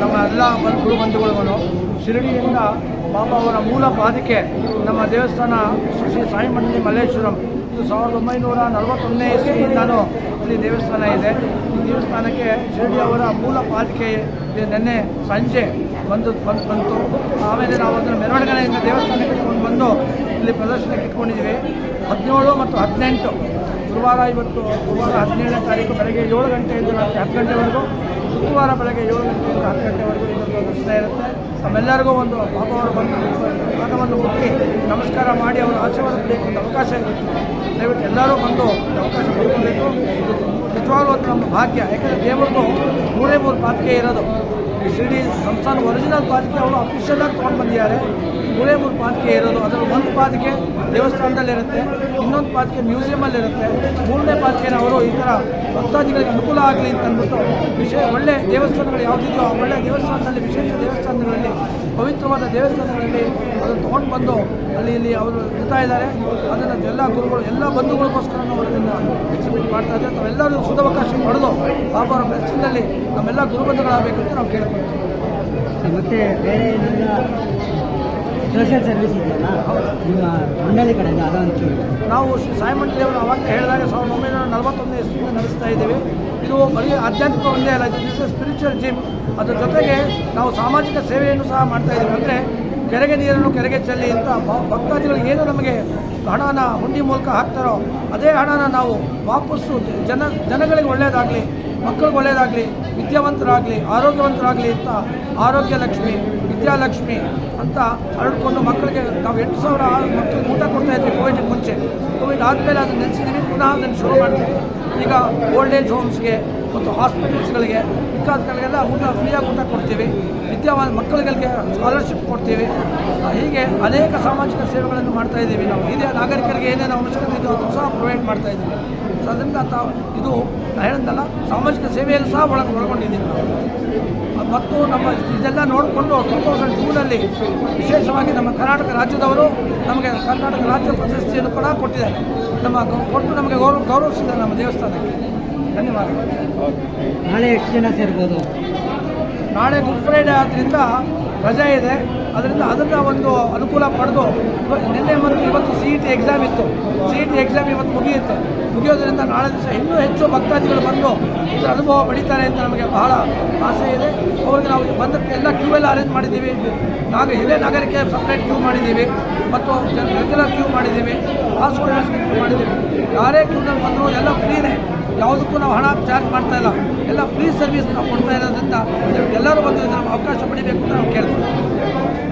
ನಮ್ಮ ಎಲ್ಲ ಬ- ಗುರು ಬಂಧುಗಳಿಗೂ ಶಿರಡಿಯಿಂದ ಬಾಬಾ ಅವರ ಮೂಲ ಪಾದಿಕೆ ನಮ್ಮ ದೇವಸ್ಥಾನ ಶ್ರೀ ಶ್ರೀ ಸಾಯಿ ಮಂಡಳಿ ಮಲ್ಲೇಶ್ವರಂ ಇದು ಸಾವಿರದ ಒಂಬೈನೂರ ನಲವತ್ತೊಂದನೇ ಇಸ್ವಿಯಿಂದನೂ ಇಲ್ಲಿ ದೇವಸ್ಥಾನ ಇದೆ. ಈ ದೇವಸ್ಥಾನಕ್ಕೆ ಶಿರಡಿ ಅವರ ಮೂಲ ಪಾಲಿಕೆ ನಿನ್ನೆ ಸಂಜೆ ಬಂದು ಬಂದು ಬಂತು. ಆಮೇಲೆ ನಾವು ಅದನ್ನು ಮೆರವಣಿಗೆಯಿಂದ ದೇವಸ್ಥಾನಕ್ಕೆ ಇಟ್ಕೊಂಡು ಬಂದು ಇಲ್ಲಿ ಪ್ರದರ್ಶನಕ್ಕೆ ಇಟ್ಕೊಂಡಿದ್ದೀವಿ. ಹದಿನೇಳು ಮತ್ತು ಹದಿನೆಂಟು. ಗುರುವಾರ ಇವತ್ತು ಗುರುವಾರ ಹದಿನೇಳನೇ ತಾರೀಕು ಬೆಳಗ್ಗೆ ಏಳು ಗಂಟೆಯಿಂದ ರಾತ್ರಿ ಹತ್ತು ಗಂಟೆವರೆಗೂ, ಶುಕ್ರವಾರ ಬೆಳಗ್ಗೆ ಏಳು ಗಂಟೆಯಿಂದ ಹತ್ತು ಗಂಟೆವರೆಗೂ ಇದೊಂದು ದರ್ಶನ ಇರುತ್ತೆ. ನಮ್ಮೆಲ್ಲರಿಗೂ ಒಂದು ಬಾಬಾವರು ಬಂದು ಪಾದವನ್ನು ಹುಟ್ಟಿ ನಮಸ್ಕಾರ ಮಾಡಿ ಅವರ ಆಶೀರ್ವಾದ ಬೇಕು ಒಂದು ಅವಕಾಶ ಇರುತ್ತೆ. ದಯವಿಟ್ಟು ಎಲ್ಲರೂ ಬಂದು ಅವಕಾಶ ಪಡ್ಕೊಬೇಕು. ನಿಜವಾಗ್ಲೂ ಒಂದು ನಮ್ಮ ಭಾಗ್ಯ. ಯಾಕಂದರೆ ದೇವರದು ಮೂರೇ ಮೂರು ಪಾತಿಕೆ ಇರೋದು. ಶಿರ್ಡಿ ಸಂಸ್ಥಾನ ಒರಿಜಿನಲ್ ಪಾತಿಕೆ ಅವರು ಅಫಿಷಿಯಲಾಗಿ ತೊಗೊಂಡು ಬಂದಿದ್ದಾರೆ. ಮೂರೇ ಮೂರು ಪಾತಿಕೆ ಇರೋದು ಅದರ ಒಂದು ಪಾತಿಕೆ ದೇವಸ್ಥಾನದಲ್ಲಿರುತ್ತೆ ಇನ್ನೊಂದು ಪಾತಿಕೆ ಮ್ಯೂಸಿಯಮಲ್ಲಿರುತ್ತೆ ಮೂರನೇ ಪಾತಿಕೆನ ಅವರು ಈ ಥರ ಭಕ್ತಾದಿಗಳಿಗೆ ಅನುಕೂಲ ಆಗಲಿ ಅಂತ ಅಂದ್ಬಿಟ್ಟು ವಿಶೇಷ ಒಳ್ಳೆ ದೇವಸ್ಥಾನಗಳು ಯಾವುದಿದೆಯೋ ಆ ಒಳ್ಳೆ ದೇವಸ್ಥಾನದಲ್ಲಿ, ವಿಶೇಷ ದೇವಸ್ಥಾನಗಳಲ್ಲಿ, ಪವಿತ್ರವಾದ ದೇವಸ್ಥಾನಗಳಲ್ಲಿ ಅದನ್ನು ತೊಗೊಂಡು ಬಂದು ಅಲ್ಲಿ ಇಲ್ಲಿ ಅವರು ಇರ್ತಾ ಇದ್ದಾರೆ. ಅದನ್ನು ಎಲ್ಲ ಗುರುಗಳು, ಎಲ್ಲ ಬಂಧುಗಳಿಗೋಸ್ಕರ ಅವರನ್ನು ಮಾಡ್ತಾ ಇದ್ದಾರೆ. ತಾವೆಲ್ಲರೂ ಸುಧಾವಕಾಶ ಪಡೆದು ಬಾಬಾವರ ಬೆಸ್ಟಿನಲ್ಲಿ ನಮ್ಮೆಲ್ಲ ಗುರುಬಂಧಗಳಾಗಬೇಕು ಅಂತ ನಾವು ಕೇಳ್ಕೊಳ್ತೀವಿ. ಮತ್ತೆ ಬೇರೆ ಸೋಷಿಯಲ್ ಸರ್ವಿಸ್ ಇದೆಯಲ್ಲ? ಮಂಡಳಿ ಕಡೆಯಿಂದ ನಾವು ಶ್ರೀ ದೇವರು ಅವಾಗ ಹೇಳಿದಾಗ ಸಾವಿರದ ಒಂಬೈನೂರ ನಲವತ್ತೊಂದನೇ ಇಸ್ವಿಯಿಂದ ನಡೆಸ್ತಾ ಇದ್ದೀವಿ. ಇದು ಬರೀ ಆಧ್ಯಾತ್ಮಿಕ ಒಂದೇ ಅಲ್ಲ ಇದು ಸ್ಪಿರಿಚುವಲ್ ಜಿಮ್ ಅದ್ರ ಜೊತೆಗೆ ನಾವು ಸಾಮಾಜಿಕ ಸೇವೆಯನ್ನು ಸಹ ಮಾಡ್ತಾ ಇದ್ದೀವಿ. ಅಂದರೆ ಕೆರೆಗೆ ನೀರನ್ನು ಕೆರೆಗೆ ಚೆಲ್ಲಿ ಅಂತ ಭಕ್ತಾದಿಗಳು ಏನು ನಮಗೆ ಹಣನ ಹುಂಡಿ ಮೂಲಕ ಹಾಕ್ತಾರೋ ಅದೇ ಹಣನ ನಾವು ವಾಪಸ್ಸು ಜನ ಜನಗಳಿಗೆ ಒಳ್ಳೆಯದಾಗಲಿ, ಮಕ್ಕಳಿಗೆ ಒಳ್ಳೆಯದಾಗಲಿ, ವಿದ್ಯಾವಂತರಾಗಲಿ, ಆರೋಗ್ಯವಂತರಾಗಲಿ ಅಂತ ಆರೋಗ್ಯ ಲಕ್ಷ್ಮಿ ವಿದ್ಯಾಲಕ್ಷ್ಮಿ ಅಂತ ಹರಡ್ಕೊಂಡು ಮಕ್ಕಳಿಗೆ ನಾವು ಎಂಟು ಸಾವಿರ ಮಕ್ಕಳಿಗೆ ಊಟ ಕೊಡ್ತಾ ಇದ್ವಿ ಕೋವಿಡ್ ಮುಂಚೆ. ಕೋವಿಡ್ ಆದಮೇಲೆ ಅದನ್ನು ನಿಲ್ಲಿಸಿದ್ದೀವಿ ಪುನಃ ಅದನ್ನು ಶುರು ಮಾಡ್ತೀವಿ. ಈಗ ಓಲ್ಡ್ ಏಜ್ ಹೋಮ್ಸ್ಗೆ ಮತ್ತು ಹಾಸ್ಪಿಟಲ್ಸ್ಗಳಿಗೆ ವಿಕಾಸಗಳಿಗೆಲ್ಲ ಊಟ ಫ್ರೀಯಾಗಿ ಊಟ ಕೊಡ್ತೀವಿ. ವಿದ್ಯಾವಂತ ಮಕ್ಕಳಿಗೆ ಸ್ಕಾಲರ್ಶಿಪ್ ಕೊಡ್ತೀವಿ. ಹೀಗೆ ಅನೇಕ ಸಾಮಾಜಿಕ ಸೇವೆಗಳನ್ನು ಮಾಡ್ತಾ ಇದ್ದೀವಿ ನಾವು. ಹಿರಿಯ ನಾಗರಿಕರಿಗೆ ಏನೇನು ಅವಶ್ಯಕತೆ ಇದೆ ಅದನ್ನು ಸಹ ಪ್ರೊವೈಡ್ ಮಾಡ್ತಾ ಇದ್ದೀವಿ. ಸೊ ಅದರಿಂದ ತಾವು, ಇದು ನಾನು ಸಾಮಾಜಿಕ ಸೇವೆಯಲ್ಲಿ ಸಹ ಒಳಗೆ ಒಳಗೊಂಡಿದ್ದೀವಿ ನಾವು. ಮತ್ತು ನಮ್ಮ ಇದೆಲ್ಲ ನೋಡಿಕೊಂಡು ಟೂ ತೌಸಂಡ್ ಟೂನಲ್ಲಿ ವಿಶೇಷವಾಗಿ ನಮ್ಮ ಕರ್ನಾಟಕ ರಾಜ್ಯದವರು ನಮಗೆ ಕರ್ನಾಟಕ ರಾಜ್ಯ ಪ್ರಶಸ್ತಿಯನ್ನು ಕೂಡ ಕೊಟ್ಟಿದ್ದಾರೆ. ನಮ್ಮ ಕೊಟ್ಟು ನಮಗೆ ಗೌರವ, ಗೌರವಿಸಿದ್ದಾರೆ ನಮ್ಮ ದೇವಸ್ಥಾನಕ್ಕೆ. ಧನ್ಯವಾದಗಳು. ನಾಳೆ ಎಷ್ಟು ಜನ ಸೇರ್ಬೋದು? ನಾಳೆ ಗುಡ್ ಫ್ರೈಡೇ ಆದ್ದರಿಂದ ರಜೆ ಇದೆ. ಅದರಿಂದ ಅದನ್ನು ಒಂದು ಅನುಕೂಲ ಪಡೆದು ನಿನ್ನೆ ಮತ್ತು ಇವತ್ತು ಸಿ ಇ ಟಿ ಎಕ್ಸಾಮ್ ಇತ್ತು. ಸಿ ಇ ಟಿ ಎಕ್ಸಾಮ್ ಇವತ್ತು ಮುಗಿಯುತ್ತೆ. ಮುಗಿಯೋದರಿಂದ ನಾಳೆ ದಿವಸ ಇನ್ನೂ ಹೆಚ್ಚು ಭಕ್ತಾದಿಗಳು ಬಂದು ಇದರ ಅನುಭವ ಪಡಿತಾರೆ ಅಂತ ನಮಗೆ ಬಹಳ ಆಸೆ ಇದೆ. ಅವ್ರಿಗೆ ನಾವು ಬಂದಕ್ಕೆ ಎಲ್ಲ ಕ್ಯೂ ಎಲ್ಲ ಅರೇಂಜ್ ಮಾಡಿದ್ದೀವಿ. ನಾಗ ಹಿರಿಯ ನಾಗರಿಕೆ ಸಪ್ರೇಟ್ ಕ್ಯೂ ಮಾಡಿದ್ದೀವಿ. ಮತ್ತು ರೆಗ್ಯುಲರ್ ಕ್ಯೂ ಮಾಡಿದ್ದೀವಿ. ಹೋಲ್ಡರ್ಸ್ಗೆ ಕ್ಯೂ ಮಾಡಿದ್ದೀವಿ. ಯಾರೇ ಕ್ಯೂನಲ್ಲಿ ಬಂದರೂ ಎಲ್ಲ ಫ್ರೀನೇ ಯಾವುದಕ್ಕೂ ನಾವು ಹಣ ಚಾರ್ಜ್ ಮಾಡ್ತಾ ಇಲ್ಲ. ಎಲ್ಲ ಫ್ರೀ ಸರ್ವಿಸ್ ನಾವು ಕೊಡ್ತಾ ಇರೋದ್ರಿಂದ, ಎಲ್ಲರೂ ನಾವು ಅವಕಾಶ ಪಡಿಬೇಕು ಅಂತ ನಾವು ಕೇಳ್ತೀವಿ